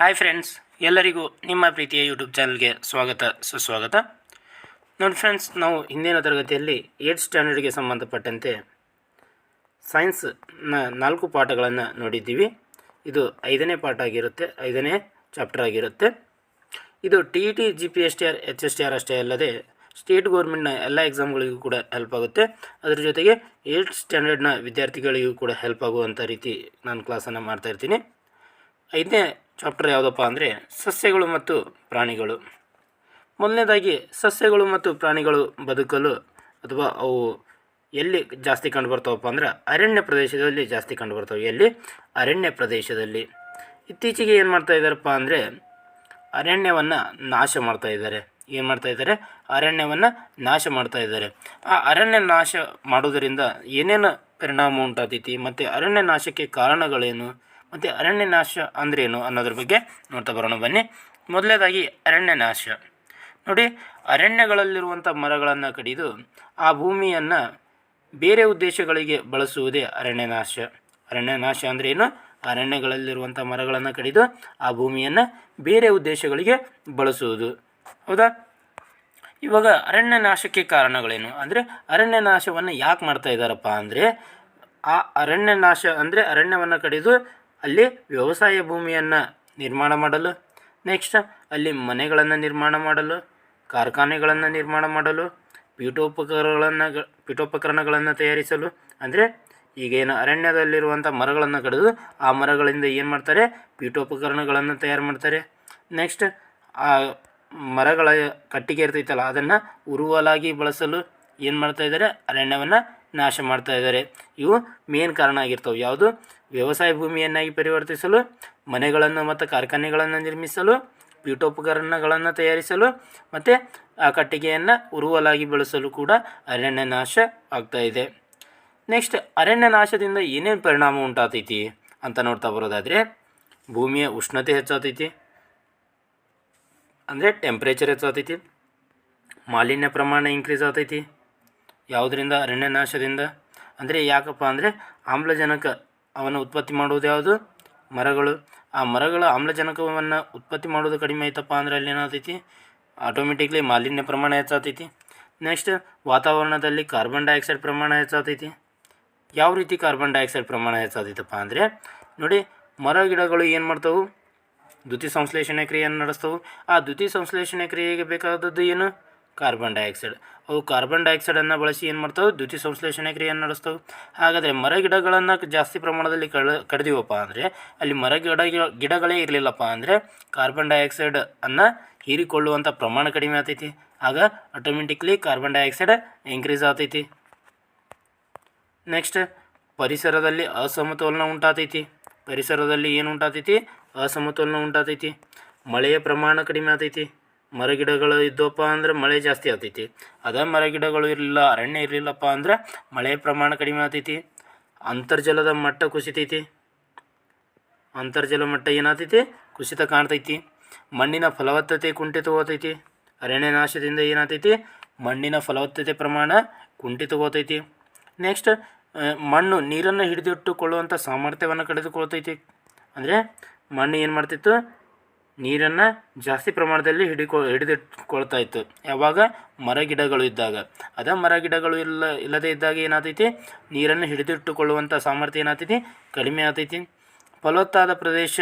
Hi friends ಎಲ್ಲರಿಗೂ ನಿಮ್ಮ ಪ್ರೀತಿಯ ಯೂಟ್ಯೂಬ್ ಚಾನಲ್ಗೆ ಸ್ವಾಗತ, ಸುಸ್ವಾಗತ. ನೋಡಿ ಫ್ರೆಂಡ್ಸ್ ನಾವು ಹಿಂದಿನ ತರಗತಿಯಲ್ಲಿ ಏಟ್ ಸ್ಟ್ಯಾಂಡರ್ಡ್ಗೆ ಸಂಬಂಧಪಟ್ಟಂತೆ ಸೈನ್ಸ್ನ ನಾಲ್ಕು ಪಾಠಗಳನ್ನು ನೋಡಿದ್ದೀವಿ. ಇದು ಐದನೇ ಪಾಠ ಆಗಿರುತ್ತೆ, ಐದನೇ ಚಾಪ್ಟರ್ ಆಗಿರುತ್ತೆ. ಇದು T E T G P S T R H S T R ಅಷ್ಟೇ ಅಲ್ಲದೆ ಸ್ಟೇಟ್ ಗೌರ್ಮೆಂಟ್ನ ಎಲ್ಲ ಎಕ್ಸಾಮ್ಗಳಿಗೂ ಕೂಡ ಹೆಲ್ಪ್ ಆಗುತ್ತೆ. ಅದರ ಜೊತೆಗೆ ಏಟ್ ಸ್ಟ್ಯಾಂಡರ್ಡ್ನ ವಿದ್ಯಾರ್ಥಿಗಳಿಗೂ ಕೂಡ ಹೆಲ್ಪ್ ಆಗುವಂಥ ರೀತಿ ನಾನು ಕ್ಲಾಸನ್ನು ಮಾಡ್ತಾಯಿರ್ತೀನಿ ಐದನೇ ಚಾಪ್ಟರ್ ಯಾವುದಪ್ಪ ಅಂದರೆ ಸಸ್ಯಗಳು ಮತ್ತು ಪ್ರಾಣಿಗಳು. ಮೊದಲನೇದಾಗಿ ಸಸ್ಯಗಳು ಮತ್ತು ಪ್ರಾಣಿಗಳು ಬದುಕಲು ಅಥವಾ ಅವು ಎಲ್ಲಿ ಜಾಸ್ತಿ ಕಂಡು ಬರ್ತಾವಪ್ಪ ಅಂದ್ರೆ ಅರಣ್ಯ ಪ್ರದೇಶದಲ್ಲಿ ಜಾಸ್ತಿ ಕಂಡು ಬರ್ತಾವೆ ಎಲ್ಲಿ? ಅರಣ್ಯ ಪ್ರದೇಶದಲ್ಲಿ. ಇತ್ತೀಚೆಗೆ ಏನು ಮಾಡ್ತಾ ಇದ್ದಾರಪ್ಪ ಅಂದರೆ ಅರಣ್ಯವನ್ನು ನಾಶ ಮಾಡ್ತಾ ಇದ್ದಾರೆ. ಏನು ಮಾಡ್ತಾ ಇದ್ದಾರೆ? ಅರಣ್ಯವನ್ನು ನಾಶ ಮಾಡ್ತಾ ಇದ್ದಾರೆ. ಆ ಅರಣ್ಯ ನಾಶ ಮಾಡೋದರಿಂದ ಏನೇನು ಪರಿಣಾಮ ಉಂಟಾತೈತಿ? ಮತ್ತು ಅರಣ್ಯ ನಾಶಕ್ಕೆ ಕಾರಣಗಳೇನು? ಮತ್ತು ಅರಣ್ಯ ನಾಶ ಅಂದ್ರೇನು ಅನ್ನೋದ್ರ ಬಗ್ಗೆ ನೋಡ್ತಾ ಬರೋಣ ಬನ್ನಿ. ಮೊದಲನೇದಾಗಿ ಅರಣ್ಯ ನಾಶ ನೋಡಿ ಅರಣ್ಯಗಳಲ್ಲಿರುವಂಥ ಮರಗಳನ್ನು ಕಡಿದು ಆ ಭೂಮಿಯನ್ನು ಬೇರೆ ಉದ್ದೇಶಗಳಿಗೆ ಬಳಸುವುದೇ ಅರಣ್ಯ ನಾಶ ಅರಣ್ಯ ನಾಶ ಅಂದರೆ ಏನು? ಅರಣ್ಯಗಳಲ್ಲಿರುವಂಥ ಮರಗಳನ್ನು ಕಡಿದು ಆ ಭೂಮಿಯನ್ನು ಬೇರೆ ಉದ್ದೇಶಗಳಿಗೆ ಬಳಸುವುದು. ಹೌದಾ? ಇವಾಗ ಅರಣ್ಯ ನಾಶಕ್ಕೆ ಕಾರಣಗಳೇನು? ಅಂದರೆ ಅರಣ್ಯ ನಾಶವನ್ನು ಯಾಕೆ ಮಾಡ್ತಾ ಇದ್ದಾರಪ್ಪ ಅಂದರೆ, ಆ ಅರಣ್ಯ ನಾಶ ಅಂದರೆ ಅರಣ್ಯವನ್ನು ಕಡಿದು ಅಲ್ಲಿ ವ್ಯವಸಾಯ ಭೂಮಿಯನ್ನು ನಿರ್ಮಾಣ ಮಾಡಲು ನೆಕ್ಸ್ಟ್ ಅಲ್ಲಿ ಮನೆಗಳನ್ನು ನಿರ್ಮಾಣ ಮಾಡಲು, ಕಾರ್ಖಾನೆಗಳನ್ನು ನಿರ್ಮಾಣ ಮಾಡಲು, ಪೀಠೋಪಕರಣಗಳನ್ನು ಪೀಠೋಪಕರಣಗಳನ್ನು ತಯಾರಿಸಲು, ಅಂದರೆ ಈಗೇನು ಅರಣ್ಯದಲ್ಲಿರುವಂಥ ಮರಗಳನ್ನು ಕಡಿದು ಆ ಮರಗಳಿಂದ ಏನು ಮಾಡ್ತಾರೆ? ಪೀಠೋಪಕರಣಗಳನ್ನು ತಯಾರು ಮಾಡ್ತಾರೆ. ನೆಕ್ಸ್ಟ್ ಆ ಮರಗಳ ಕಟ್ಟಿಗೆ ಇರ್ತೈತಲ್ಲ, ಅದನ್ನು ಉರುವಲಾಗಿ ಬಳಸಲು ಏನು ಮಾಡ್ತಾ ಇದ್ದಾರೆ ಅರಣ್ಯವನ್ನು ನಾಶ ಮಾಡ್ತಾ ಇದ್ದಾರೆ ಇವು ಮೇನ್ ಕಾರಣ ಆಗಿರ್ತವೆ. ಯಾವುದು? ವ್ಯವಸಾಯ ಭೂಮಿಯನ್ನಾಗಿ ಪರಿವರ್ತಿಸಲು, ಮನೆಗಳನ್ನು ಮತ್ತು ಕಾರ್ಖಾನೆಗಳನ್ನು ನಿರ್ಮಿಸಲು, ಪೀಠೋಪಕರಣಗಳನ್ನು ತಯಾರಿಸಲು ಮತ್ತು ಆ ಕಟ್ಟಿಗೆಯನ್ನು ಉರುವಲಾಗಿ ಬಳಸಲು ಕೂಡ ಅರಣ್ಯ ನಾಶ ಆಗ್ತಾ ಇದೆ. ನೆಕ್ಸ್ಟ್ ಅರಣ್ಯ ನಾಶದಿಂದ ಏನೇನು ಪರಿಣಾಮ ಉಂಟಾತೈತಿ ಅಂತ ನೋಡ್ತಾ ಬರೋದಾದರೆ, ಭೂಮಿಯ ಉಷ್ಣತೆ ಹೆಚ್ಚಾತೈತಿ. ಅಂದರೆ ಟೆಂಪ್ರೇಚರ್ ಹೆಚ್ಚಾತೈತಿ. ಮಾಲಿನ್ಯ ಪ್ರಮಾಣ ಇನ್ಕ್ರೀಸ್ ಆಗ್ತೈತಿ ಯಾವುದರಿಂದ? ಅರಣ್ಯ ನಾಶದಿಂದ. ಅಂದರೆ ಯಾಕಪ್ಪ ಅಂದರೆ ಆಮ್ಲಜನಕ ಅವನ್ನು ಉತ್ಪತ್ತಿ ಮಾಡೋದು ಯಾವುದು? ಮರಗಳು. ಆ ಮರಗಳ ಆಮ್ಲಜನಕವನ್ನು ಉತ್ಪತ್ತಿ ಮಾಡೋದು ಕಡಿಮೆ ಆಯ್ತಪ್ಪ ಅಂದರೆ ಅಲ್ಲಿ ಏನಾಗ್ತೈತಿ? ಆಟೋಮೆಟಿಕ್ಲಿ ಮಾಲಿನ್ಯ ಪ್ರಮಾಣ ಹೆಚ್ಚಾಗ್ತೈತಿ. ನೆಕ್ಸ್ಟ್ ವಾತಾವರಣದಲ್ಲಿ ಕಾರ್ಬನ್ ಡೈಆಕ್ಸೈಡ್ ಪ್ರಮಾಣ ಹೆಚ್ಚಾಗ್ತೈತಿ. ಯಾವ ರೀತಿ ಕಾರ್ಬನ್ ಡೈಆಕ್ಸೈಡ್ ಪ್ರಮಾಣ ಹೆಚ್ಚಾಗ್ತೈತಪ್ಪ ಅಂದರೆ, ನೋಡಿ, ಮರ ಗಿಡಗಳು ಏನು ಮಾಡ್ತಾವೆ? ದ್ಯುತಿ ಸಂಶ್ಲೇಷಣೆ ಕ್ರಿಯೆಯನ್ನು ನಡೆಸ್ತವೆ. ಆ ದ್ಯುತಿ ಸಂಶ್ಲೇಷಣೆ ಕ್ರಿಯೆಗೆ ಬೇಕಾದದ್ದು ಏನು? ಕಾರ್ಬನ್ ಡೈಆಕ್ಸೈಡ್ ಅವು ಕಾರ್ಬನ್ ಡೈಆಕ್ಸೈಡನ್ನು ಬಳಸಿ ಏನು ಮಾಡ್ತಾವೆ? ದ್ಯುತಿ ಸಂಶ್ಲೇಷಣೆ ಕ್ರಿಯೆಯನ್ನು ನಡೆಸ್ತಾವೆ. ಹಾಗಾದರೆ ಮರ ಗಿಡಗಳನ್ನು ಜಾಸ್ತಿ ಪ್ರಮಾಣದಲ್ಲಿ ಕಳ, ಕಡಿದೀವಪ್ಪ ಅಂದರೆ ಅಲ್ಲಿ ಮರ ಗಿಡ, ಗಿಡಗಳೇ ಇರಲಿಲ್ಲಪ್ಪ ಅಂದರೆ ಕಾರ್ಬನ್ ಡೈಆಕ್ಸೈಡ್ ಅನ್ನು ಹೀರಿಕೊಳ್ಳುವಂಥ ಪ್ರಮಾಣ ಕಡಿಮೆ ಆಗ್ತೈತಿ. ಆಗ ಆಟೋಮೆಟಿಕ್ಲಿ ಕಾರ್ಬನ್ ಡೈಆಕ್ಸೈಡ್ ಇನ್ಕ್ರೀಸ್ ಆಗ್ತೈತಿ. ನೆಕ್ಸ್ಟ್ ಪರಿಸರದಲ್ಲಿ ಅಸಮತೋಲನ ಉಂಟಾತೈತಿ. ಪರಿಸರದಲ್ಲಿ ಏನು ಉಂಟಾತೈತಿ? ಅಸಮತೋಲನ ಉಂಟಾತೈತಿ. ಮಳೆಯ ಪ್ರಮಾಣ ಕಡಿಮೆ ಆಗ್ತೈತಿ. ಮರಗಿಡಗಳು ಇದ್ದವಪ್ಪ ಅಂದ್ರೆ ಮಳೆ ಜಾಸ್ತಿ ಆಗ್ತೈತಿ. ಅದೇ ಮರಗಿಡಗಳು ಇರಲಿಲ್ಲ, ಅರಣ್ಯ ಇರಲಿಲ್ಲಪ್ಪ ಅಂದ್ರೆ ಮಳೆ ಪ್ರಮಾಣ ಕಡಿಮೆ ಆಗ್ತೈತಿ. ಅಂತರ್ಜಲದ ಮಟ್ಟ ಕುಸಿತೈತಿ. ಅಂತರ್ಜಲ ಮಟ್ಟ ಏನಾಗ್ತೈತಿ? ಕುಸಿತ ಕಾಣ್ತೈತಿ. ಮಣ್ಣಿನ ಫಲವತ್ತತೆ ಕುಂಠಿತವಾಗ್ತೈತಿ ಅರಣ್ಯ ನಾಶದಿಂದ ಏನಾಗ್ತೈತಿ? ಮಣ್ಣಿನ ಫಲವತ್ತತೆ ಪ್ರಮಾಣ ಕುಂಠಿತವಾಗ್ತೈತಿ ನೆಕ್ಸ್ಟ್ ಮಣ್ಣು ನೀರನ್ನು ಹಿಡಿದಿಟ್ಟುಕೊಳ್ಳುವಂಥ ಸಾಮರ್ಥ್ಯವನ್ನು ಕಳೆದುಕೊಳ್ತೈತಿ. ಅಂದರೆ ಮಣ್ಣು ಏನು ಮಾಡ್ತಿತ್ತು? ನೀರನ್ನು ಜಾಸ್ತಿ ಪ್ರಮಾಣದಲ್ಲಿ ಹಿಡಿಕೊ ಹಿಡಿದಿಟ್ಕೊಳ್ತಾ ಇತ್ತು ಯಾವಾಗ? ಮರಗಿಡಗಳು ಇದ್ದಾಗ. ಅದ ಮರಗಿಡಗಳು ಇಲ್ಲ, ಇಲ್ಲದೇ ಇದ್ದಾಗ ಏನಾಗ್ತೈತಿ ನೀರನ್ನು ಹಿಡಿದಿಟ್ಟುಕೊಳ್ಳುವಂಥ ಸಾಮರ್ಥ್ಯ ಏನಾಗ್ತೈತಿ ಕಡಿಮೆ ಆಗ್ತೈತಿ ಫಲವತ್ತಾದ ಪ್ರದೇಶ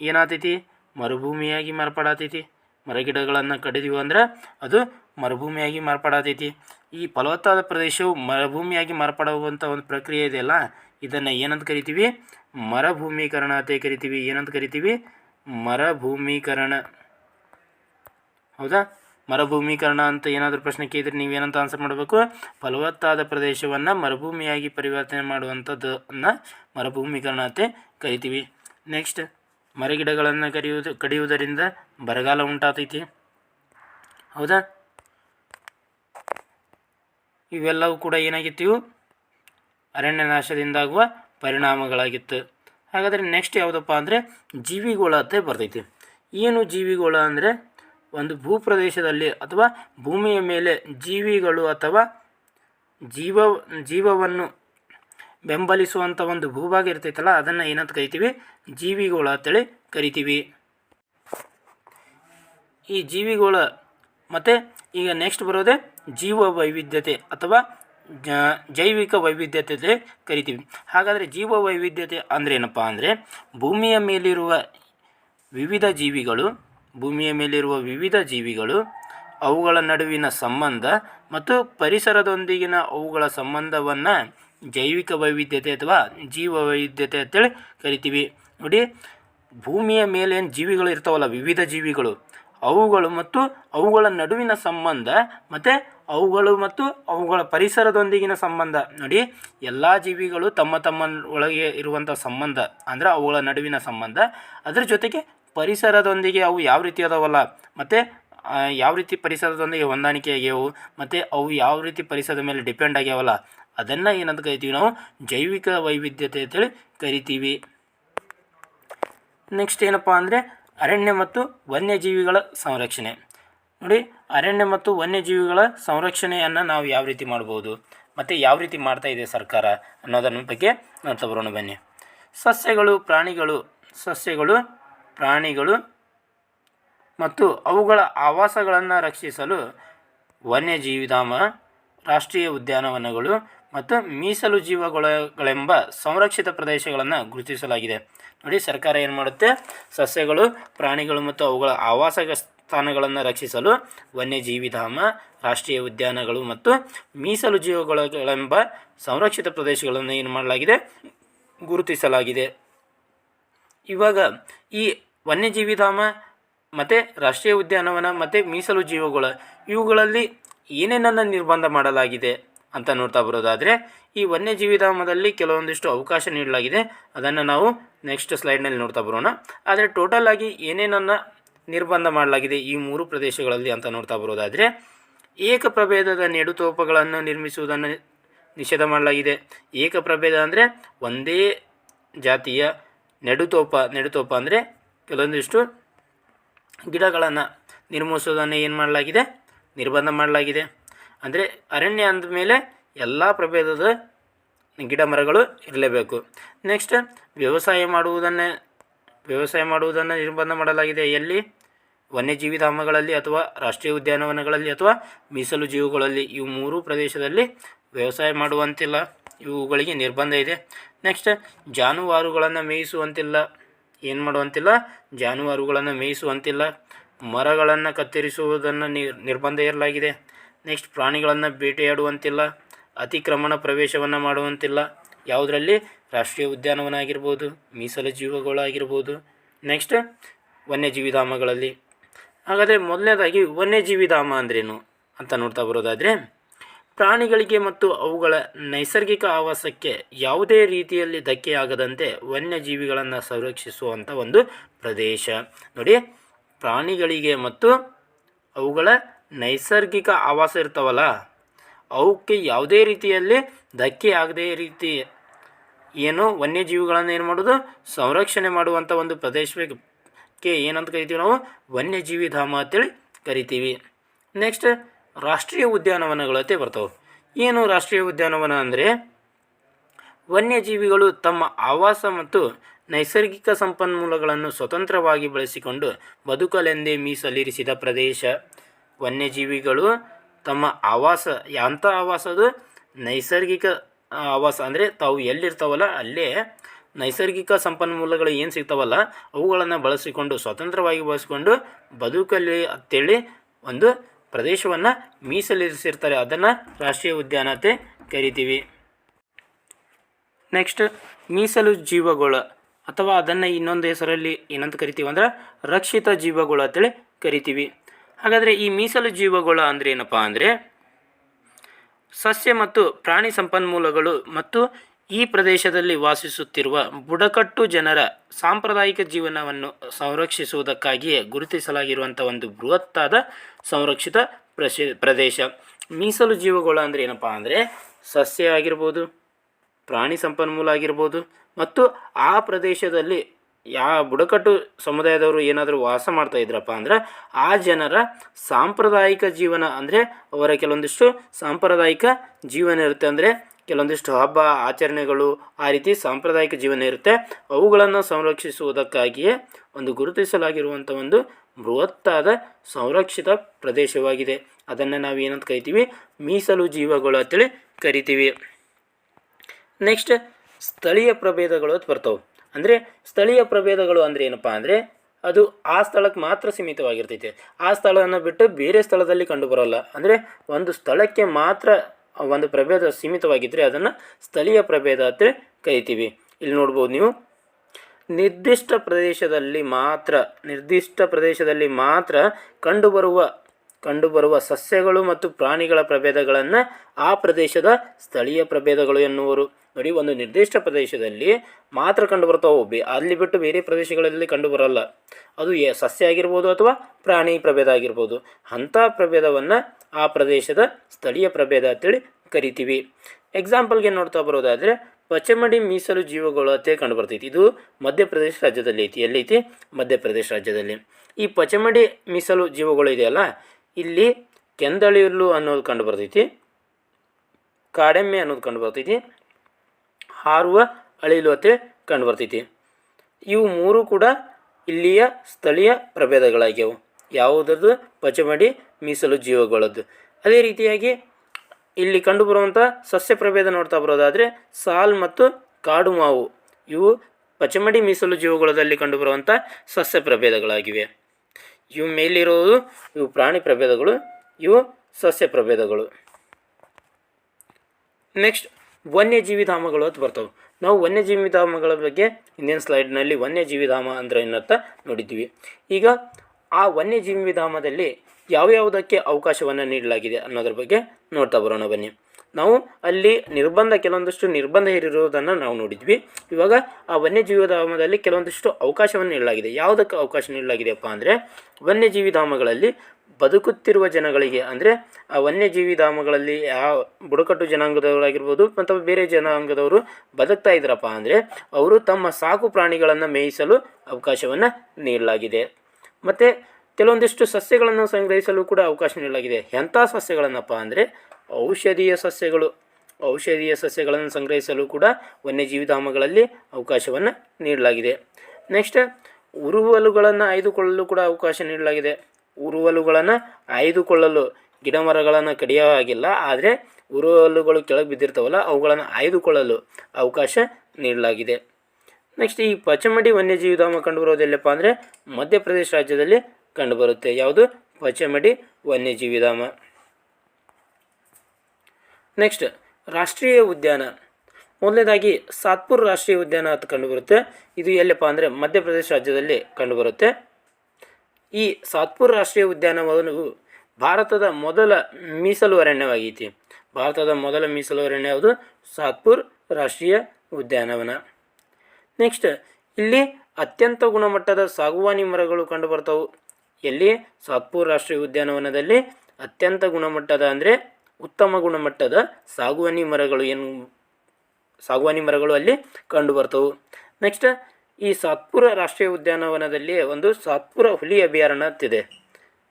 ಏನಾಗ್ತೈತಿ ಮರುಭೂಮಿಯಾಗಿ ಮಾರ್ಪಾಡಾತೈತಿ. ಮರಗಿಡಗಳನ್ನು ಕಡಿದೀವಿ ಅಂದ್ರೆ ಅದು ಮರುಭೂಮಿಯಾಗಿ ಮಾರ್ಪಾಡಾತೈತಿ. ಈ ಫಲವತ್ತಾದ ಪ್ರದೇಶವು ಮರುಭೂಮಿಯಾಗಿ ಮಾರ್ಪಾಡುವಂಥ ಒಂದು ಪ್ರಕ್ರಿಯೆ ಇದೆಯಲ್ಲ? ಇದನ್ನು ಏನಂತ ಕರಿತೀವಿ? ಮರಭೂಮೀಕರಣ ಅಂತ ಕರಿತೀವಿ. ಏನಂತ ಕರಿತೀವಿ? ಮರುಭೂಮೀಕರಣ. ಹೌದಾ? ಮರುಭೂಮೀಕರಣ ಅಂತ ಏನಾದರೂ ಪ್ರಶ್ನೆ ಕೇಳಿದ್ರೆ ನೀವೇನಂತ ಆನ್ಸರ್ ಮಾಡಬೇಕು? ಫಲವತ್ತಾದ ಪ್ರದೇಶವನ್ನು ಮರುಭೂಮಿಯಾಗಿ ಪರಿವರ್ತನೆ ಮಾಡುವಂಥದ್ದನ್ನು ಮರುಭೂಮೀಕರಣ ಅಂತ ಕರಿತೀವಿ. ನೆಕ್ಸ್ಟ್ ಮರಗಿಡಗಳನ್ನು ಕರಿಯುವುದು, ಕಡಿಯುವುದರಿಂದ ಬರಗಾಲ ಉಂಟಾತೈತಿ. ಹೌದಾ? ಇವೆಲ್ಲವೂ ಕೂಡ ಏನಾಗಿತ್ತು? ಅರಣ್ಯ ನಾಶದಿಂದಾಗುವ ಪರಿಣಾಮಗಳಾಗಿತ್ತು. ಹಾಗಾದರೆ ನೆಕ್ಸ್ಟ್ ಯಾವುದಪ್ಪ ಅಂದರೆ ಜೀವಿಗೋಳ ಅಂತ ಬರ್ತೈತಿ. ಏನು ಜೀವಿಗೋಳ ಅಂದರೆ? ಒಂದು ಭೂಪ್ರದೇಶದಲ್ಲಿ ಅಥವಾ ಭೂಮಿಯ ಮೇಲೆ ಜೀವಿಗಳು ಅಥವಾ ಜೀವ, ಜೀವವನ್ನು ಬೆಂಬಲಿಸುವಂಥ ಒಂದು ಭೂಭಾಗ ಇರ್ತೈತಲ್ಲ, ಅದನ್ನು ಏನಂತ ಕರಿತೀವಿ? ಜೀವಿಗೋಳ ಅಂತೇಳಿ ಕರಿತೀವಿ. ಈ ಜೀವಿಗೋಳ, ಮತ್ತು ಈಗ ನೆಕ್ಸ್ಟ್ ಬರೋದೇ ಜೀವ ವೈವಿಧ್ಯತೆ ಅಥವಾ ಜೈವಿಕ ವೈವಿಧ್ಯತೆ ಕರಿತೀವಿ. ಹಾಗಾದರೆ ಜೀವ ವೈವಿಧ್ಯತೆ ಅಂದ್ರೆ ಏನಪ್ಪ ಅಂದರೆ ಭೂಮಿಯ ಮೇಲಿರುವ ವಿವಿಧ ಜೀವಿಗಳು, ಭೂಮಿಯ ಮೇಲಿರುವ ವಿವಿಧ ಜೀವಿಗಳು, ಅವುಗಳ ನಡುವಿನ ಸಂಬಂಧ ಮತ್ತು ಪರಿಸರದೊಂದಿಗಿನ ಅವುಗಳ ಸಂಬಂಧವನ್ನು ಜೈವಿಕ ವೈವಿಧ್ಯತೆ ಅಥವಾ ಜೀವ ವೈವಿಧ್ಯತೆ ಅಂತೇಳಿ ಕರಿತೀವಿ. ನೋಡಿ, ಭೂಮಿಯ ಮೇಲೆ ಏನು ಜೀವಿಗಳು ಇರ್ತಾವಲ್ಲ, ವಿವಿಧ ಜೀವಿಗಳು, ಅವುಗಳು ಮತ್ತು ಅವುಗಳ ನಡುವಿನ ಸಂಬಂಧ ಮತ್ತು ಅವುಗಳು ಮತ್ತು ಅವುಗಳ ಪರಿಸರದೊಂದಿಗಿನ ಸಂಬಂಧ. ನೋಡಿ, ಎಲ್ಲ ಜೀವಿಗಳು ತಮ್ಮ ತಮ್ಮ ಒಳಗೆ ಇರುವಂಥ ಸಂಬಂಧ, ಅಂದರೆ ಅವುಗಳ ನಡುವಿನ ಸಂಬಂಧ. ಅದರ ಜೊತೆಗೆ ಪರಿಸರದೊಂದಿಗೆ ಅವು ಯಾವ ರೀತಿ ಅದಾವಲ್ಲ, ಮತ್ತು ಯಾವ ರೀತಿ ಪರಿಸರದೊಂದಿಗೆ ಹೊಂದಾಣಿಕೆ ಆಗ್ಯಾವು, ಮತ್ತು ಅವು ಯಾವ ರೀತಿ ಪರಿಸರದ ಮೇಲೆ ಡಿಪೆಂಡ್ ಆಗ್ಯಾವಲ್ಲ, ಅದನ್ನು ಏನಂತ ಕರಿತೀವಿ ನಾವು, ಜೈವಿಕ ವೈವಿಧ್ಯತೆ ಅಂತೇಳಿ ಕರಿತೀವಿ. ನೆಕ್ಸ್ಟ್ ಏನಪ್ಪ ಅಂದರೆ ಅರಣ್ಯ ಮತ್ತು ವನ್ಯಜೀವಿಗಳ ಸಂರಕ್ಷಣೆ. ನೋಡಿ, ಅರಣ್ಯ ಮತ್ತು ವನ್ಯಜೀವಿಗಳ ಸಂರಕ್ಷಣೆಯನ್ನು ನಾವು ಯಾವ ರೀತಿ ಮಾಡ್ಬೋದು, ಮತ್ತು ಯಾವ ರೀತಿ ಮಾಡ್ತಾ ಇದೆ ಸರ್ಕಾರ ಅನ್ನೋದನ್ನ ಬಗ್ಗೆ ನಾನು ಬರೋಣ ಬನ್ನಿ. ಸಸ್ಯಗಳು, ಪ್ರಾಣಿಗಳು ಸಸ್ಯಗಳು, ಪ್ರಾಣಿಗಳು ಮತ್ತು ಅವುಗಳ ಆವಾಸಗಳನ್ನು ರಕ್ಷಿಸಲು ವನ್ಯಜೀವಿಧಾಮ, ರಾಷ್ಟ್ರೀಯ ಉದ್ಯಾನವನಗಳು ಮತ್ತು ಮೀಸಲು ಜೀವಗಳೆಂಬ ಸಂರಕ್ಷಿತ ಪ್ರದೇಶಗಳನ್ನು ಗುರುತಿಸಲಾಗಿದೆ. ನೋಡಿ, ಸರ್ಕಾರ ಏನು ಮಾಡುತ್ತೆ? ಸಸ್ಯಗಳು, ಪ್ರಾಣಿಗಳು ಮತ್ತು ಅವುಗಳ ಆವಾಸ ಸ್ಥಾನಗಳನ್ನು ರಕ್ಷಿಸಲು ವನ್ಯಜೀವಿಧಾಮ, ರಾಷ್ಟ್ರೀಯ ಉದ್ಯಾನಗಳು ಮತ್ತು ಮೀಸಲು ಜೀವಗಳೆಂಬ ಸಂರಕ್ಷಿತ ಪ್ರದೇಶಗಳನ್ನು ಏನು ಮಾಡಲಾಗಿದೆ? ಗುರುತಿಸಲಾಗಿದೆ. ಇವಾಗ ಈ ವನ್ಯಜೀವಿಧಾಮ ಮತ್ತು ರಾಷ್ಟ್ರೀಯ ಉದ್ಯಾನವನ ಮತ್ತು ಮೀಸಲು ಜೀವಗಳ, ಇವುಗಳಲ್ಲಿ ಏನೇನನ್ನು ನಿರ್ಬಂಧ ಮಾಡಲಾಗಿದೆ ಅಂತ ನೋಡ್ತಾ ಬರೋದಾದರೆ, ಈ ವನ್ಯಜೀವಿಧಾಮದಲ್ಲಿ ಕೆಲವೊಂದಿಷ್ಟು ಅವಕಾಶ ನೀಡಲಾಗಿದೆ. ಅದನ್ನು ನಾವು ನೆಕ್ಸ್ಟ್ ಸ್ಲೈಡ್ನಲ್ಲಿ ನೋಡ್ತಾ ಬರೋಣ. ಆದರೆ ಟೋಟಲ್ ಆಗಿ ಏನೇನನ್ನು ನಿರ್ಬಂಧ ಮಾಡಲಾಗಿದೆ ಈ ಮೂರು ಪ್ರದೇಶಗಳಲ್ಲಿ ಅಂತ ನೋಡ್ತಾ ಬರೋದಾದರೆ ಏಕ ಪ್ರಭೇದದ ನೆಡುತೋಪಗಳನ್ನು ನಿರ್ಮಿಸುವುದನ್ನು ನಿಷೇಧ ಮಾಡಲಾಗಿದೆ. ಏಕ ಪ್ರಭೇದ ಅಂದರೆ ಒಂದೇ ಜಾತಿಯ ನೆಡುತೋಪ ನೆಡುತೋಪ ಅಂದರೆ ಕೆಲವೊಂದಿಷ್ಟು ಗಿಡಗಳನ್ನು ನಿರ್ಮಿಸೋದನ್ನು ಏನು ಮಾಡಲಾಗಿದೆ? ನಿರ್ಬಂಧ ಮಾಡಲಾಗಿದೆ. ಅಂದರೆ ಅರಣ್ಯ ಅಂದಮೇಲೆ ಎಲ್ಲ ಪ್ರಭೇದದ ಗಿಡ ಮರಗಳು ಇರಲೇಬೇಕು. ನೆಕ್ಸ್ಟ್ ವ್ಯವಸಾಯ ಮಾಡುವುದನ್ನು ವ್ಯವಸಾಯ ಮಾಡುವುದನ್ನು ನಿರ್ಬಂಧ ಮಾಡಲಾಗಿದೆ. ಎಲ್ಲಿ? ವನ್ಯಜೀವಿ ಧಾಮಗಳಲ್ಲಿ ಅಥವಾ ರಾಷ್ಟ್ರೀಯ ಉದ್ಯಾನವನಗಳಲ್ಲಿ ಅಥವಾ ಮೀಸಲು ಜೀವಿಗಳಲ್ಲಿ. ಇವು ಮೂರು ಪ್ರದೇಶದಲ್ಲಿ ವ್ಯವಸಾಯ ಮಾಡುವಂತಿಲ್ಲ. ಇವುಗಳಿಗೆ ನಿರ್ಬಂಧ ಇದೆ. ನೆಕ್ಸ್ಟ್, ಜಾನುವಾರುಗಳನ್ನು ಮೇಯಿಸುವಂತಿಲ್ಲ. ಏನು ಮಾಡುವಂತಿಲ್ಲ? ಜಾನುವಾರುಗಳನ್ನು ಮೇಯಿಸುವಂತಿಲ್ಲ. ಮರಗಳನ್ನು ಕತ್ತರಿಸುವುದನ್ನು ನಿರ್ ನಿರ್ಬಂಧ ಇರಲಾಗಿದೆ ನೆಕ್ಸ್ಟ್, ಪ್ರಾಣಿಗಳನ್ನು ಬೇಟೆಯಾಡುವಂತಿಲ್ಲ. ಅತಿಕ್ರಮಣ ಪ್ರವೇಶವನ್ನು ಮಾಡುವಂತಿಲ್ಲ. ಯಾವುದರಲ್ಲಿ? ರಾಷ್ಟ್ರೀಯ ಉದ್ಯಾನವನ ಆಗಿರ್ಬೋದು ಮೀಸಲು ಜೀವಗಳಾಗಿರ್ಬೋದು ನೆಕ್ಸ್ಟ್ ವನ್ಯಜೀವಿಧಾಮಗಳಲ್ಲಿ. ಹಾಗಾದರೆ ಮೊದಲನೇದಾಗಿ ವನ್ಯಜೀವಿಧಾಮ ಅಂದ್ರೇನು ಅಂತ ನೋಡ್ತಾ ಬರೋದಾದರೆ, ಪ್ರಾಣಿಗಳಿಗೆ ಮತ್ತು ಅವುಗಳ ನೈಸರ್ಗಿಕ ಆವಾಸಕ್ಕೆ ಯಾವುದೇ ರೀತಿಯಲ್ಲಿ ಧಕ್ಕೆಯಾಗದಂತೆ ವನ್ಯಜೀವಿಗಳನ್ನು ಸಂರಕ್ಷಿಸುವಂಥ ಒಂದು ಪ್ರದೇಶ. ನೋಡಿ, ಪ್ರಾಣಿಗಳಿಗೆ ಮತ್ತು ಅವುಗಳ ನೈಸರ್ಗಿಕ ಆವಾಸ ಇರ್ತಾವಲ್ಲ, ಅವಕ್ಕೆ ಯಾವುದೇ ರೀತಿಯಲ್ಲಿ ಧಕ್ಕೆ ಆಗದೇ ರೀತಿ ಏನು ವನ್ಯಜೀವಿಗಳನ್ನು ಏನು ಮಾಡೋದು? ಸಂರಕ್ಷಣೆ ಮಾಡುವಂಥ ಒಂದು ಪ್ರದೇಶಕ್ಕೆ ಏನಂತ ಕರಿತೀವಿ ನಾವು? ವನ್ಯಜೀವಿ ಧಾಮ ಅಂತೇಳಿ ಕರಿತೀವಿ. ನೆಕ್ಸ್ಟ್ ರಾಷ್ಟ್ರೀಯ ಉದ್ಯಾನವನಗಳತ್ತೆ ಬರ್ತವೆ. ಏನು ರಾಷ್ಟ್ರೀಯ ಉದ್ಯಾನವನ ಅಂದರೆ? ವನ್ಯಜೀವಿಗಳು ತಮ್ಮ ಆವಾಸ ಮತ್ತು ನೈಸರ್ಗಿಕ ಸಂಪನ್ಮೂಲಗಳನ್ನು ಸ್ವತಂತ್ರವಾಗಿ ಬಳಸಿಕೊಂಡು ಬದುಕಲೆಂದೇ ಮೀಸಲಿರಿಸಿದ ಪ್ರದೇಶ. ವನ್ಯಜೀವಿಗಳು ತಮ್ಮ ಆವಾಸ ಯಾಂಥ ಆವಾಸದು ನೈಸರ್ಗಿಕ ಆವಾಸ ಅಂದರೆ ತಾವು ಎಲ್ಲಿರ್ತಾವಲ್ಲ, ಅಲ್ಲೇ ನೈಸರ್ಗಿಕ ಸಂಪನ್ಮೂಲಗಳು ಏನು ಸಿಗ್ತಾವಲ್ಲ, ಅವುಗಳನ್ನು ಬಳಸಿಕೊಂಡು, ಸ್ವತಂತ್ರವಾಗಿ ಬಳಸಿಕೊಂಡು ಬದುಕಲ್ಲಿ ಅಂತೇಳಿ ಒಂದು ಪ್ರದೇಶವನ್ನು ಮೀಸಲಿರಿಸಿರ್ತಾರೆ. ಅದನ್ನು ರಾಷ್ಟ್ರೀಯ ಉದ್ಯಾನ ಅಂತ ಕರಿತೀವಿ. ನೆಕ್ಸ್ಟ್ ಮೀಸಲು ಜೀವಗಳು ಅಥವಾ ಅದನ್ನು ಇನ್ನೊಂದು ಹೆಸರಲ್ಲಿ ಏನಂತ ಕರಿತೀವಿ ಅಂದ್ರೆ ರಕ್ಷಿತ ಜೀವಗಳು ಅಂತೇಳಿ ಕರಿತೀವಿ. ಹಾಗಾದರೆ ಈ ಮೀಸಲು ಜೀವಗೋಳ ಅಂದರೆ ಏನಪ್ಪ ಅಂದರೆ ಸಸ್ಯ ಮತ್ತು ಪ್ರಾಣಿ ಸಂಪನ್ಮೂಲಗಳು ಮತ್ತು ಈ ಪ್ರದೇಶದಲ್ಲಿ ವಾಸಿಸುತ್ತಿರುವ ಬುಡಕಟ್ಟು ಜನರ ಸಾಂಪ್ರದಾಯಿಕ ಜೀವನವನ್ನು ಸಂರಕ್ಷಿಸುವುದಕ್ಕಾಗಿಯೇ ಗುರುತಿಸಲಾಗಿರುವಂಥ ಒಂದು ಬೃಹತ್ತಾದ ಸಂರಕ್ಷಿತ ಪ್ರಶೆ, ಪ್ರದೇಶ. ಮೀಸಲು ಜೀವಗೋಳ ಅಂದರೆ ಏನಪ್ಪ ಅಂದರೆ ಸಸ್ಯ ಆಗಿರ್ಬೋದು, ಪ್ರಾಣಿ ಸಂಪನ್ಮೂಲ ಆಗಿರ್ಬೋದು ಮತ್ತು ಆ ಪ್ರದೇಶದಲ್ಲಿ ಯಾ ಬುಡಕಟ್ಟು ಸಮುದಾಯದವರು ಏನಾದರೂ ವಾಸ ಮಾಡ್ತಾ ಇದ್ರಪ್ಪ ಅಂದ್ರೆ ಆ ಜನರ ಸಾಂಪ್ರದಾಯಿಕ ಜೀವನ ಅಂದರೆ ಅವರ ಕೆಲವೊಂದಿಷ್ಟು ಸಾಂಪ್ರದಾಯಿಕ ಜೀವನ ಇರುತ್ತೆ ಅಂದರೆ ಕೆಲವೊಂದಿಷ್ಟು ಹಬ್ಬ, ಆಚರಣೆಗಳು ಆ ರೀತಿ ಸಾಂಪ್ರದಾಯಿಕ ಜೀವನ ಇರುತ್ತೆ. ಅವುಗಳನ್ನು ಸಂರಕ್ಷಿಸುವುದಕ್ಕಾಗಿಯೇ ಒಂದು ಗುರುತಿಸಲಾಗಿರುವಂಥ ಒಂದು ಬೃಹತ್ತಾದ ಸಂರಕ್ಷಿತ ಪ್ರದೇಶವಾಗಿದೆ. ಅದನ್ನು ನಾವು ಏನಂತ ಕರಿತೀವಿ? ಮೀಸಲು ಜೀವಗಳು ಅಂತೇಳಿ ಕರಿತೀವಿ. ನೆಕ್ಸ್ಟ್ ಸ್ಥಳೀಯ ಪ್ರಭೇದಗಳು ಅಂತ ಬರ್ತಾವೆ. ಅಂದರೆ ಸ್ಥಳೀಯ ಪ್ರಭೇದಗಳು ಅಂದರೆ ಏನಪ್ಪ ಅಂದರೆ ಅದು ಆ ಸ್ಥಳಕ್ಕೆ ಮಾತ್ರ ಸೀಮಿತವಾಗಿರ್ತೈತೆ. ಆ ಸ್ಥಳವನ್ನು ಬಿಟ್ಟು ಬೇರೆ ಸ್ಥಳದಲ್ಲಿ ಕಂಡುಬರೋಲ್ಲ. ಅಂದರೆ ಒಂದು ಸ್ಥಳಕ್ಕೆ ಮಾತ್ರ ಒಂದು ಪ್ರಭೇದ ಸೀಮಿತವಾಗಿದ್ದರೆ ಅದನ್ನು ಸ್ಥಳೀಯ ಪ್ರಭೇದ ಅಂತ ಕರಿತೀವಿ. ಇಲ್ಲಿ ನೋಡ್ಬೋದು ನೀವು. ನಿರ್ದಿಷ್ಟ ಪ್ರದೇಶದಲ್ಲಿ ಮಾತ್ರ, ನಿರ್ದಿಷ್ಟ ಪ್ರದೇಶದಲ್ಲಿ ಮಾತ್ರ ಕಂಡುಬರುವ ಕಂಡುಬರುವ ಸಸ್ಯಗಳು ಮತ್ತು ಪ್ರಾಣಿಗಳ ಪ್ರಭೇದಗಳನ್ನು ಆ ಪ್ರದೇಶದ ಸ್ಥಳೀಯ ಪ್ರಭೇದಗಳು ಎನ್ನುವರು. ನೋಡಿ, ಒಂದು ನಿರ್ದಿಷ್ಟ ಪ್ರದೇಶದಲ್ಲಿ ಮಾತ್ರ ಕಂಡುಬರ್ತಾವೆ ಬೇ ಅಲ್ಲಿ ಬಿಟ್ಟು ಬೇರೆ ಪ್ರದೇಶಗಳಲ್ಲಿ ಕಂಡುಬರಲ್ಲ. ಅದು ಎ- ಸಸ್ಯ ಆಗಿರ್ಬೋದು ಅಥವಾ ಪ್ರಾಣಿ ಪ್ರಭೇದ ಆಗಿರ್ಬೋದು. ಅಂಥ ಪ್ರಭೇದವನ್ನು ಆ ಪ್ರದೇಶದ ಸ್ಥಳೀಯ ಪ್ರಭೇದ ಅಂತೇಳಿ ಕರಿತೀವಿ. ಎಕ್ಸಾಂಪಲ್ಗೆ ನೋಡ್ತಾ ಬರೋದಾದರೆ, ಪಚಮಡಿ ಮೀಸಲು ಜೀವಗಳು ಅಂತ ಕಂಡುಬರ್ತೈತಿ. ಇದು ಮಧ್ಯಪ್ರದೇಶ ರಾಜ್ಯದಲ್ಲಿ ಐತಿ. ಎಲ್ಲೈತಿ ಮಧ್ಯಪ್ರದೇಶ ರಾಜ್ಯದಲ್ಲಿ. ಈ ಪಚಮಡಿ ಮೀಸಲು ಜೀವಗಳು ಇದೆಯಲ್ಲ, ಇಲ್ಲಿ ಕೆಂದಳಿಯುಲ್ಲು ಅನ್ನೋದು ಕಂಡು ಬರ್ತೈತಿ ಕಾಡೆಮ್ಮೆ ಅನ್ನೋದು ಕಂಡು ಬರ್ತೈತಿ ಹಾರುವ ಅಳಿಲು ಅಂತೇಳಿ ಕಂಡು ಬರ್ತೈತಿ ಇವು ಮೂರು ಕೂಡ ಇಲ್ಲಿಯ ಸ್ಥಳೀಯ ಪ್ರಭೇದಗಳಾಗ್ಯವು. ಯಾವುದರದ್ದು? ಪಚಮಡಿ ಮೀಸಲು ಜೀವಗಳದ್ದು. ಅದೇ ರೀತಿಯಾಗಿ ಇಲ್ಲಿ ಕಂಡುಬರುವಂಥ ಸಸ್ಯ ಪ್ರಭೇದ ನೋಡ್ತಾ ಬರೋದಾದರೆ ಸಾಲ್ ಮತ್ತು ಕಾಡು ಮಾವು. ಇವು ಪಚಮಡಿ ಮೀಸಲು ಜೀವಗಳದಲ್ಲಿ ಕಂಡುಬರುವಂಥ ಸಸ್ಯ ಪ್ರಭೇದಗಳಾಗಿವೆ. ಇವು ಮೇಲಿರೋದು ಇವು ಪ್ರಾಣಿ ಪ್ರಭೇದಗಳು, ಇವು ಸಸ್ಯ ಪ್ರಭೇದಗಳು. ನೆಕ್ಸ್ಟ್ ವನ್ಯಜೀವಿ ಧಾಮಗಳು ಅಂತ ಬರ್ತವೆ. ನಾವು ವನ್ಯಜೀವಿ ಧಾಮಗಳ ಬಗ್ಗೆ ಹಿಂದಿನ ಸ್ಲೈಡ್ನಲ್ಲಿ ವನ್ಯಜೀವಿ ಧಾಮ ಅಂದರೆ ನೋಡಿದ್ವಿ ನೋಡಿದ್ದೀವಿ. ಈಗ ಆ ವನ್ಯಜೀವಿ ಧಾಮದಲ್ಲಿ ಯಾವ್ಯಾವುದಕ್ಕೆ ಅವಕಾಶವನ್ನು ನೀಡಲಾಗಿದೆ ಅನ್ನೋದ್ರ ಬಗ್ಗೆ ನೋಡ್ತಾ ಬರೋಣ ಬನ್ನಿ. ನಾವು ಅಲ್ಲಿ ನಿರ್ಬಂಧ ಕೆಲವೊಂದಷ್ಟು ನಿರ್ಬಂಧ ಹೇರಿರುವುದನ್ನು ನಾವು ನೋಡಿದ್ವಿ. ಇವಾಗ ಆ ವನ್ಯಜೀವಿ ಧಾಮದಲ್ಲಿ ಕೆಲವೊಂದಿಷ್ಟು ಅವಕಾಶವನ್ನು ನೀಡಲಾಗಿದೆ. ಯಾವುದಕ್ಕೆ ಅವಕಾಶ ನೀಡಲಾಗಿದೆಯಪ್ಪ ಅಂದರೆ ವನ್ಯಜೀವಿ ಧಾಮಗಳಲ್ಲಿ ಬದುಕುತ್ತಿರುವ ಜನಗಳಿಗೆ, ಅಂದರೆ ಆ ವನ್ಯಜೀವಿ ಧಾಮಗಳಲ್ಲಿ ಯಾವ ಬುಡಕಟ್ಟು ಜನಾಂಗದವರಾಗಿರ್ಬೋದು ಅಥವಾ ಬೇರೆ ಜನಾಂಗದವರು ಬದುಕ್ತಾ ಇದ್ರಪ್ಪ ಅಂದರೆ ಅವರು ತಮ್ಮ ಸಾಕು ಪ್ರಾಣಿಗಳನ್ನು ಮೇಯಿಸಲು ಅವಕಾಶವನ್ನು ನೀಡಲಾಗಿದೆ. ಮತ್ತು ಕೆಲವೊಂದಿಷ್ಟು ಸಸ್ಯಗಳನ್ನು ಸಂಗ್ರಹಿಸಲು ಕೂಡ ಅವಕಾಶ ನೀಡಲಾಗಿದೆ. ಎಂಥ ಸಸ್ಯಗಳನ್ನಪ್ಪ ಅಂದರೆ ಔಷಧೀಯ ಸಸ್ಯಗಳು. ಔಷಧೀಯ ಸಸ್ಯಗಳನ್ನು ಸಂಗ್ರಹಿಸಲು ಕೂಡ ವನ್ಯಜೀವಿ ಧಾಮಗಳಲ್ಲಿ ಅವಕಾಶವನ್ನು ನೀಡಲಾಗಿದೆ. ನೆಕ್ಸ್ಟ್, ಉರುವಲುಗಳನ್ನು ಆಯ್ದುಕೊಳ್ಳಲು ಕೂಡ ಅವಕಾಶ ನೀಡಲಾಗಿದೆ. ಉರುವಲುಗಳನ್ನು ಆಯ್ದುಕೊಳ್ಳಲು ಗಿಡ ಮರಗಳನ್ನು ಕಡಿಯೋ ಹಾಗಿಲ್ಲ ಆದರೆ ಉರುವಲುಗಳು ಕೆಳಗೆ ಬಿದ್ದಿರ್ತಾವಲ್ಲ, ಅವುಗಳನ್ನು ಆಯ್ದುಕೊಳ್ಳಲು ಅವಕಾಶ ನೀಡಲಾಗಿದೆ. ನೆಕ್ಸ್ಟ್ ಈ ಪಚಮಡಿ ವನ್ಯಜೀವಿ ಧಾಮ ಕಂಡುಬರೋದೆಲ್ಲಪ್ಪ ಅಂದರೆ ಮಧ್ಯಪ್ರದೇಶ ರಾಜ್ಯದಲ್ಲಿ ಕಂಡುಬರುತ್ತೆ. ಯಾವುದು? ಪಚಮಡಿ ವನ್ಯಜೀವಿ ಧಾಮ ನೆಕ್ಸ್ಟ್ ರಾಷ್ಟ್ರೀಯ ಉದ್ಯಾನ. ಮೊದಲನೇದಾಗಿ ಸಾತ್ಪುರ್ ರಾಷ್ಟ್ರೀಯ ಉದ್ಯಾನ ಅಂತ ಕಂಡುಬರುತ್ತೆ. ಇದು ಎಲ್ಲಪ್ಪ ಅಂದರೆ ಮಧ್ಯಪ್ರದೇಶ ರಾಜ್ಯದಲ್ಲಿ ಕಂಡುಬರುತ್ತೆ. ಈ ಸಾತ್ಪುರ್ ರಾಷ್ಟ್ರೀಯ ಉದ್ಯಾನವನವು ಭಾರತದ ಮೊದಲ ಮೀಸಲು ಅರಣ್ಯವಾಗೈತಿ. ಭಾರತದ ಮೊದಲ ಮೀಸಲು ಅರಣ್ಯ ಯಾವುದು? ಸಾತ್ಪುರ್ ರಾಷ್ಟ್ರೀಯ ಉದ್ಯಾನವನ. ನೆಕ್ಸ್ಟ್ ಇಲ್ಲಿ ಅತ್ಯಂತ ಗುಣಮಟ್ಟದ ಸಾಗುವಾನಿ ಮರಗಳು ಕಂಡುಬರ್ತವು. ಎಲ್ಲಿ? ಸಾತ್ಪುರ್ ರಾಷ್ಟ್ರೀಯ ಉದ್ಯಾನವನದಲ್ಲಿ ಅತ್ಯಂತ ಗುಣಮಟ್ಟದ ಅಂದರೆ ಉತ್ತಮ ಗುಣಮಟ್ಟದ ಸಾಗುವಾನಿ ಮರಗಳು ಏನು ಸಾಗುವಾನಿ ಮರಗಳು ಅಲ್ಲಿ ಕಂಡುಬರ್ತವು. ನೆಕ್ಸ್ಟ್ ಈ ಸಾತ್ಪುರ ರಾಷ್ಟ್ರೀಯ ಉದ್ಯಾನವನದಲ್ಲಿ ಒಂದು ಸಾತ್ಪುರ ಹುಲಿ ಅಭಯಾರಣ್ಯ ಅಂತಿದೆ.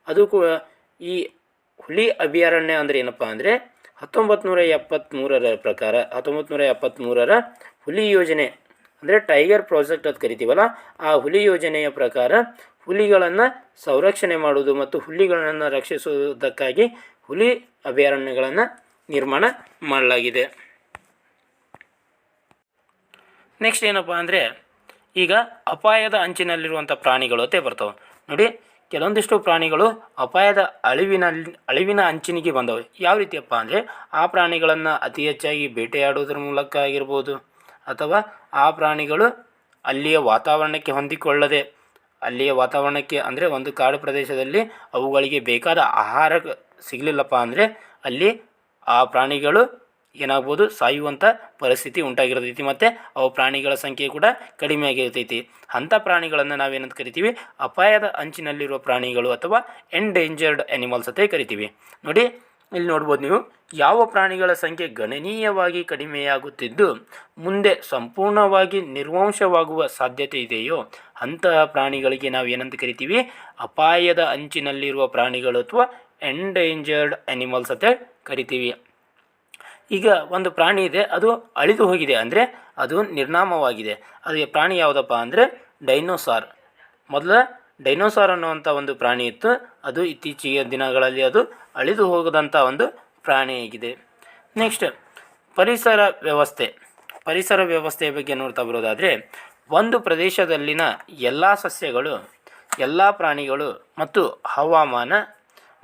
ಅದು ಕೂಡ ಈ ಹುಲಿ ಅಭಯಾರಣ್ಯ ಅಂದರೆ ಏನಪ್ಪ ಅಂದರೆ ಹತ್ತೊಂಬತ್ತು ನೂರ ಎಪ್ಪತ್ತ್ಮೂರರ ಪ್ರಕಾರ ಹತ್ತೊಂಬತ್ತು ನೂರ ಹುಲಿ ಯೋಜನೆ ಅಂದರೆ ಟೈಗರ್ ಪ್ರಾಜೆಕ್ಟ್ ಅಂತ ಕರಿತೀವಲ್ಲ, ಆ ಹುಲಿ ಯೋಜನೆಯ ಪ್ರಕಾರ ಹುಲಿಗಳನ್ನು ಸಂರಕ್ಷಣೆ ಮಾಡುವುದು ಮತ್ತು ಹುಲಿಗಳನ್ನು ರಕ್ಷಿಸುವುದಕ್ಕಾಗಿ ಹುಲಿ ಅಭಯಾರಣ್ಯಗಳನ್ನು ನಿರ್ಮಾಣ ಮಾಡಲಾಗಿದೆ. ನೆಕ್ಸ್ಟ್ ಏನಪ್ಪ ಅಂದರೆ ಈಗ ಅಪಾಯದ ಅಂಚಿನಲ್ಲಿರುವಂಥ ಪ್ರಾಣಿಗಳು ಅಂತ ಬರ್ತವೆ. ನೋಡಿ, ಕೆಲವೊಂದಿಷ್ಟು ಪ್ರಾಣಿಗಳು ಅಪಾಯದ ಅಳಿವಿನ ಅಳಿವಿನ ಅಂಚಿನಿಗೆ ಬಂದವೆ. ಯಾವ ರೀತಿಯಪ್ಪ ಅಂದರೆ, ಆ ಪ್ರಾಣಿಗಳನ್ನು ಅತಿ ಹೆಚ್ಚಾಗಿ ಬೇಟೆಯಾಡುವುದರ ಮೂಲಕ ಆಗಿರ್ಬೋದು, ಅಥವಾ ಆ ಪ್ರಾಣಿಗಳು ಅಲ್ಲಿಯ ವಾತಾವರಣಕ್ಕೆ ಹೊಂದಿಕೊಳ್ಳದೆ, ಅಲ್ಲಿಯ ವಾತಾವರಣಕ್ಕೆ ಅಂದರೆ ಒಂದು ಕಾಡು ಪ್ರದೇಶದಲ್ಲಿ ಅವುಗಳಿಗೆ ಬೇಕಾದ ಆಹಾರ ಸಿಗಲಿಲ್ಲಪ್ಪ ಅಂದರೆ, ಅಲ್ಲಿ ಆ ಪ್ರಾಣಿಗಳು ಏನಾಗ್ಬೋದು ಸಾಯುವಂಥ ಪರಿಸ್ಥಿತಿ ಉಂಟಾಗಿರ್ತೈತಿ ಮತ್ತು ಅವು ಪ್ರಾಣಿಗಳ ಸಂಖ್ಯೆ ಕೂಡ ಕಡಿಮೆ ಆಗಿರ್ತೈತಿ. ಅಂಥ ಪ್ರಾಣಿಗಳನ್ನು ನಾವೇನಂತ ಕರಿತೀವಿ? ಅಪಾಯದ ಅಂಚಿನಲ್ಲಿರುವ ಪ್ರಾಣಿಗಳು ಅಥವಾ ಎಂಡೇಂಜರ್ಡ್ ಅನಿಮಲ್ಸ್ ಅಂತ ಕರಿತೀವಿ. ನೋಡಿ, ಇಲ್ಲಿ ನೋಡ್ಬೋದು ನೀವು, ಯಾವ ಪ್ರಾಣಿಗಳ ಸಂಖ್ಯೆ ಗಣನೀಯವಾಗಿ ಕಡಿಮೆಯಾಗುತ್ತಿದ್ದು, ಮುಂದೆ ಸಂಪೂರ್ಣವಾಗಿ ನಿರ್ವಂಶವಾಗುವ ಸಾಧ್ಯತೆ ಇದೆಯೋ? ಅಂತಹ ಪ್ರಾಣಿಗಳಿಗೆ ನಾವು ಏನಂತ ಕರಿತೀವಿ? ಅಪಾಯದ ಅಂಚಿನಲ್ಲಿರುವ ಪ್ರಾಣಿಗಳು ಅಥವಾ ಎಂಡೇಂಜರ್ಡ್ ಅನಿಮಲ್ಸ್ ಅಂತ ಕರಿತೀವಿ. ಈಗ ಒಂದು ಪ್ರಾಣಿ ಇದೆ, ಅದು ಅಳಿದು ಹೋಗಿದೆ ಅಂದರೆ ಅದು ನಿರ್ನಾಮವಾಗಿದೆ. ಅದು ಪ್ರಾಣಿ ಯಾವುದಪ್ಪ ಅಂದರೆ ಡೈನೋಸಾರ್. ಮೊದಲ ಡೈನೋಸಾರ್ ಅನ್ನುವಂಥ ಒಂದು ಪ್ರಾಣಿ ಇತ್ತು. ಅದು ಇತ್ತೀಚಿಗೆ ದಿನಗಳಲ್ಲಿ ಅದು ಅಳಿದು ಹೋಗದಂಥ ಒಂದು ಪ್ರಾಣಿಯಾಗಿದೆ ನೆಕ್ಸ್ಟ್ ಪರಿಸರ ವ್ಯವಸ್ಥೆ. ಪರಿಸರ ವ್ಯವಸ್ಥೆಯ ಬಗ್ಗೆ ನೋಡ್ತಾ ಬರೋದಾದರೆ, ಒಂದು ಪ್ರದೇಶದಲ್ಲಿನ ಎಲ್ಲ ಸಸ್ಯಗಳು, ಎಲ್ಲ ಪ್ರಾಣಿಗಳು ಮತ್ತು ಹವಾಮಾನ,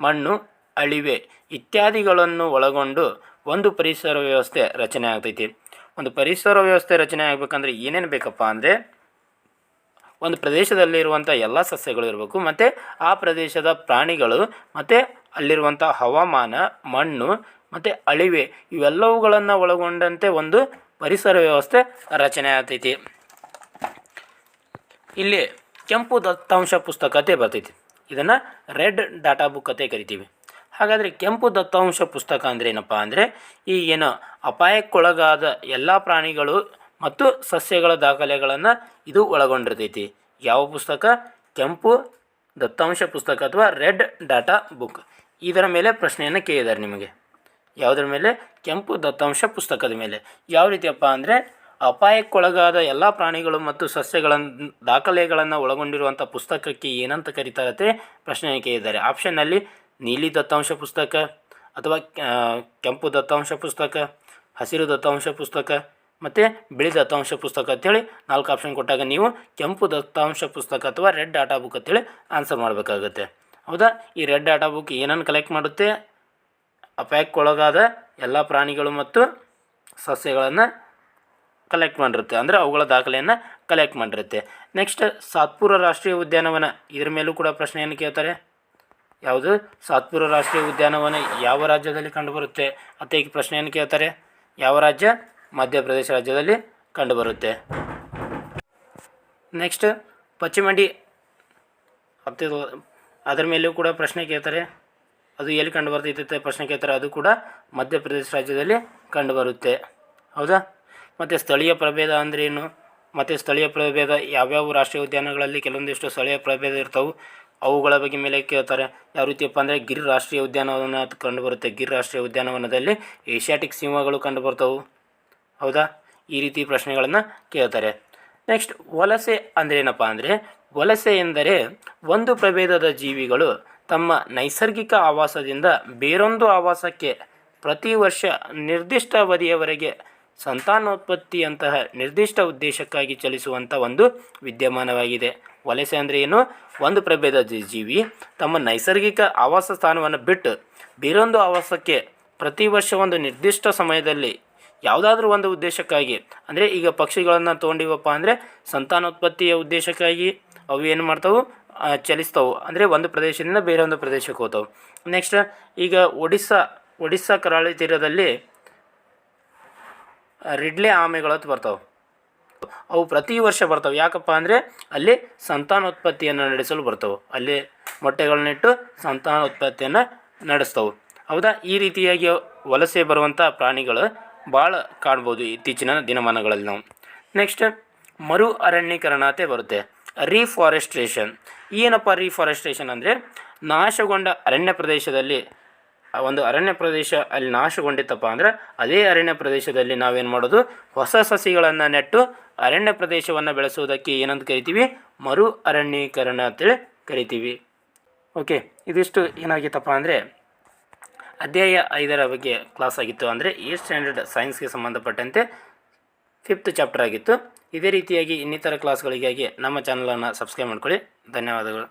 ಮಣ್ಣು, ಅಳಿವೆ ಇತ್ಯಾದಿಗಳನ್ನು ಒಳಗೊಂಡು ಒಂದು ಪರಿಸರ ವ್ಯವಸ್ಥೆ ರಚನೆ ಆಗ್ತೈತಿ. ಒಂದು ಪರಿಸರ ವ್ಯವಸ್ಥೆ ರಚನೆ ಆಗಬೇಕಂದ್ರೆ ಏನೇನು ಬೇಕಪ್ಪ ಅಂದರೆ, ಒಂದು ಪ್ರದೇಶದಲ್ಲಿರುವಂಥ ಎಲ್ಲ ಸಸ್ಯಗಳು ಇರಬೇಕು, ಮತ್ತು ಆ ಪ್ರದೇಶದ ಪ್ರಾಣಿಗಳು, ಮತ್ತು ಅಲ್ಲಿರುವಂಥ ಹವಾಮಾನ, ಮಣ್ಣು, ಮತ್ತು ಅಳಿವೆ ಇವೆಲ್ಲವುಗಳನ್ನು ಒಳಗೊಂಡಂತೆ ಒಂದು ಪರಿಸರ ವ್ಯವಸ್ಥೆ ರಚನೆ ಆಗ್ತೈತಿ. ಇಲ್ಲಿ ಕೆಂಪು ದತ್ತಾಂಶ ಪುಸ್ತಕತೆ ಬರ್ತೈತಿ. ಇದನ್ನು ರೆಡ್ ಡಾಟಾ ಬುಕ್ ಅಂತ ಕರಿತೀವಿ. ಹಾಗಾದರೆ ಕೆಂಪು ದತ್ತಾಂಶ ಪುಸ್ತಕ ಅಂದರೆ ಏನಪ್ಪ ಅಂದರೆ ಈ ಏನು ಅಪಾಯಕ್ಕೊಳಗಾದ ಎಲ್ಲ ಪ್ರಾಣಿಗಳು ಮತ್ತು ಸಸ್ಯಗಳ ದಾಖಲೆಗಳನ್ನು ಇದು ಒಳಗೊಂಡಿರ್ತೈತಿ. ಯಾವ ಪುಸ್ತಕ? ಕೆಂಪು ದತ್ತಾಂಶ ಪುಸ್ತಕ ಅಥವಾ ರೆಡ್ ಡಾಟಾ ಬುಕ್. ಇದರ ಮೇಲೆ ಪ್ರಶ್ನೆಯನ್ನು ಕೇಳಿದ್ದಾರೆ ನಿಮಗೆ. ಯಾವುದರ ಮೇಲೆ? ಕೆಂಪು ದತ್ತಾಂಶ ಪುಸ್ತಕದ ಮೇಲೆ. ಯಾವ ರೀತಿಯಪ್ಪ ಅಂದರೆ ಅಪಾಯಕ್ಕೊಳಗಾದ ಎಲ್ಲ ಪ್ರಾಣಿಗಳು ಮತ್ತು ಸಸ್ಯಗಳ ದಾಖಲೆಗಳನ್ನು ಒಳಗೊಂಡಿರುವಂಥ ಪುಸ್ತಕಕ್ಕೆ ಏನಂತ ಕರೀತಾರತ್ತೆ ಪ್ರಶ್ನೆ ಕೇಳಿದ್ದಾರೆ. ಆಪ್ಷನ್ನಲ್ಲಿ ನೀಲಿ ದತ್ತಾಂಶ ಪುಸ್ತಕ ಅಥವಾ ಕೆಂಪು ದತ್ತಾಂಶ ಪುಸ್ತಕ, ಹಸಿರು ದತ್ತಾಂಶ ಪುಸ್ತಕ ಮತ್ತು ಬಿಳಿ ದತ್ತಾಂಶ ಪುಸ್ತಕ ಅಂತೇಳಿ ನಾಲ್ಕು ಆಪ್ಷನ್ ಕೊಟ್ಟಾಗ ನೀವು ಕೆಂಪು ದತ್ತಾಂಶ ಪುಸ್ತಕ ಅಥವಾ ರೆಡ್ ಡಾಟಾ ಬುಕ್ ಅಂತೇಳಿ ಆನ್ಸರ್ ಮಾಡಬೇಕಾಗುತ್ತೆ. ಹೌದಾ? ಈ ರೆಡ್ ಡಾಟಾ ಬುಕ್ ಏನನ್ನು ಕಲೆಕ್ಟ್ ಮಾಡುತ್ತೆ? ಅಪಾಯಕ್ಕೊಳಗಾದ ಎಲ್ಲ ಪ್ರಾಣಿಗಳು ಮತ್ತು ಸಸ್ಯಗಳನ್ನು ಕಲೆಕ್ಟ್ ಮಾಡಿರುತ್ತೆ. ಅಂದರೆ ಅವುಗಳ ದಾಖಲೆಯನ್ನು ಕಲೆಕ್ಟ್ ಮಾಡಿರುತ್ತೆ. ನೆಕ್ಸ್ಟ್ ಸಾತ್ಪುರ ರಾಷ್ಟ್ರೀಯ ಉದ್ಯಾನವನ. ಇದ್ರ ಮೇಲೂ ಕೂಡ ಪ್ರಶ್ನೆಯನ್ನು ಕೇಳ್ತಾರೆ? ಯಾವುದು? ಸಾತ್ಪುರ ರಾಷ್ಟ್ರೀಯ ಉದ್ಯಾನವನ ಯಾವ ರಾಜ್ಯದಲ್ಲಿ ಕಂಡುಬರುತ್ತೆ? ಮತ್ತು ಈಗ ಏನು ಕೇಳ್ತಾರೆ. ಯಾವ ರಾಜ್ಯ? ಮಧ್ಯಪ್ರದೇಶ ರಾಜ್ಯದಲ್ಲಿ ಕಂಡುಬರುತ್ತೆ. ನೆಕ್ಸ್ಟ್ ಪಚ್ಚಿಮಂಡಿ ಹತ್ತಿರ ಅದರ ಮೇಲೂ ಕೂಡ ಪ್ರಶ್ನೆ ಕೇಳ್ತಾರೆ. ಅದು ಎಲ್ಲಿ ಕಂಡು ಬರ್ತೈತೆ ಪ್ರಶ್ನೆ ಕೇಳ್ತಾರೆ. ಅದು ಕೂಡ ಮಧ್ಯಪ್ರದೇಶ ರಾಜ್ಯದಲ್ಲಿ ಕಂಡುಬರುತ್ತೆ. ಹೌದಾ? ಮತ್ತು ಸ್ಥಳೀಯ ಪ್ರಭೇದ ಅಂದ್ರೇನು ಮತ್ತು ಸ್ಥಳೀಯ ಪ್ರಭೇದ ಯಾವ್ಯಾವ ರಾಷ್ಟ್ರೀಯ ಉದ್ಯಾನಗಳಲ್ಲಿ ಕೆಲವೊಂದಿಷ್ಟು ಸ್ಥಳೀಯ ಪ್ರಭೇದ ಇರ್ತವೆ? ಅವುಗಳ ಬಗ್ಗೆ ಮೇಲೆ ಕೇಳ್ತಾರೆ. ಯಾವ ರೀತಿಯಪ್ಪ ಅಂದರೆ ಗಿರ್ ರಾಷ್ಟ್ರೀಯ ಉದ್ಯಾನವನ ಕಂಡುಬರುತ್ತೆ. ಗಿರ್ ರಾಷ್ಟ್ರೀಯ ಉದ್ಯಾನವನದಲ್ಲಿ ಏಷ್ಯಾಟಿಕ್ ಸಿಂಹಗಳು ಕಂಡುಬರ್ತವೆ. ಹೌದಾ? ಈ ರೀತಿ ಪ್ರಶ್ನೆಗಳನ್ನು ಕೇಳ್ತಾರೆ. ನೆಕ್ಸ್ಟ್ ವಲಸೆ ಅಂದರೆ ಏನಪ್ಪ ಅಂದರೆ, ವಲಸೆ ಎಂದರೆ ಒಂದು ಪ್ರಭೇದದ ಜೀವಿಗಳು ತಮ್ಮ ನೈಸರ್ಗಿಕ ಆವಾಸದಿಂದ ಬೇರೊಂದು ಆವಾಸಕ್ಕೆ ಪ್ರತಿ ವರ್ಷ ನಿರ್ದಿಷ್ಟ ಅವಧಿಯವರೆಗೆ ಸಂತಾನೋತ್ಪತ್ತಿಯಂತಹ ನಿರ್ದಿಷ್ಟ ಉದ್ದೇಶಕ್ಕಾಗಿ ಚಲಿಸುವಂಥ ಒಂದು ವಿದ್ಯಮಾನವಾಗಿದೆ. ವಲಸೆ ಅಂದರೆ ಏನು? ಒಂದು ಪ್ರಭೇದ ಜೀವಿ ತಮ್ಮ ನೈಸರ್ಗಿಕ ಆವಾಸ ಸ್ಥಾನವನ್ನು ಬಿಟ್ಟು ಬೇರೊಂದು ಆವಾಸಕ್ಕೆ ಪ್ರತಿ ವರ್ಷ ಒಂದು ನಿರ್ದಿಷ್ಟ ಸಮಯದಲ್ಲಿ ಯಾವುದಾದ್ರೂ ಒಂದು ಉದ್ದೇಶಕ್ಕಾಗಿ, ಅಂದರೆ ಈಗ ಪಕ್ಷಿಗಳನ್ನು ತೊಗೊಂಡಿವಪ್ಪ ಅಂದರೆ ಸಂತಾನೋತ್ಪತ್ತಿಯ ಉದ್ದೇಶಕ್ಕಾಗಿ ಅವು ಏನು ಮಾಡ್ತಾವೆ? ಚಲಿಸ್ತಾವೆ ಚಲಿಸ್ತವೆ. ಅಂದರೆ ಒಂದು ಪ್ರದೇಶದಿಂದ ಬೇರೆ ಒಂದು ಪ್ರದೇಶಕ್ಕೆ ಹೋಗ್ತಾವೆ. ನೆಕ್ಸ್ಟ್ ಈಗ ಒಡಿಸ್ಸಾ ಒಡಿಸ್ಸಾ ಕರಾವಳಿ ತೀರದಲ್ಲಿ ರಿಡ್ಲೆ ಆಮೆಗಳು ಅಂತ ಬರ್ತಾವೆ. ಅವು ಪ್ರತಿ ವರ್ಷ ಬರ್ತವೆ. ಯಾಕಪ್ಪ ಅಂದರೆ ಅಲ್ಲಿ ಸಂತಾನೋತ್ಪತ್ತಿಯನ್ನು ನಡೆಸಲು ಬರ್ತವೆ. ಅಲ್ಲಿ ಮೊಟ್ಟೆಗಳನ್ನಿಟ್ಟು ಸಂತಾನೋತ್ಪತ್ತಿಯನ್ನು ನಡೆಸ್ತವೆ. ಹೌದಾ? ಈ ರೀತಿಯಾಗಿ ವಲಸೆ ಬರುವಂಥ ಪ್ರಾಣಿಗಳು ಭಾಳ ಕಾಣ್ಬೋದು ಇತ್ತೀಚಿನ ದಿನಮಾನಗಳಲ್ಲಿ ನಾವು. ನೆಕ್ಸ್ಟ್ ಮರು ಅರಣ್ಯೀಕರಣ ಅಂತ ಬರುತ್ತೆ. ರೀಫಾರೆಸ್ಟ್ರೇಷನ್ ಏನಪ್ಪ ರೀಫಾರೆಸ್ಟ್ರೇಷನ್ ಅಂದರೆ ನಾಶಗೊಂಡ ಅರಣ್ಯ ಪ್ರದೇಶದಲ್ಲಿ ಒಂದು ಅರಣ್ಯ ಪ್ರದೇಶ ಅಲ್ಲಿ ನಾಶಗೊಂಡಿತ್ತಪ್ಪ ಅಂದ್ರೆ ಅದೇ ಅರಣ್ಯ ಪ್ರದೇಶದಲ್ಲಿ ನಾವೇನು ಮಾಡೋದು? ಹೊಸ ಸಸಿಗಳನ್ನು ನೆಟ್ಟು ಅರಣ್ಯ ಪ್ರದೇಶವನ್ನು ಬೆಳೆಸುವುದಕ್ಕೆ ಏನಂತ ಕರಿತೀವಿ? ಮರು ಅರಣ್ಯೀಕರಣ ಅಂತೇಳಿ ಕರಿತೀವಿ. ಓಕೆ, ಇದಿಷ್ಟು ಏನಾಗಿತ್ತಪ್ಪ ಅಂದರೆ ಅಧ್ಯಾಯ ಐದರ ಬಗ್ಗೆ ಕ್ಲಾಸ್ ಆಗಿತ್ತು. ಅಂದರೆ ಏಟ್ ಸ್ಟ್ಯಾಂಡರ್ಡ್ ಸೈನ್ಸ್ಗೆ ಸಂಬಂಧಪಟ್ಟಂತೆ ಫಿಫ್ತ್ ಚಾಪ್ಟರ್ ಆಗಿತ್ತು. ಇದೇ ರೀತಿಯಾಗಿ ಇನ್ನಿತರ ಕ್ಲಾಸ್ಗಳಿಗಾಗಿ ನಮ್ಮ ಚಾನಲನ್ನು ಸಬ್ಸ್ಕ್ರೈಬ್ ಮಾಡ್ಕೊಳ್ಳಿ. ಧನ್ಯವಾದಗಳು.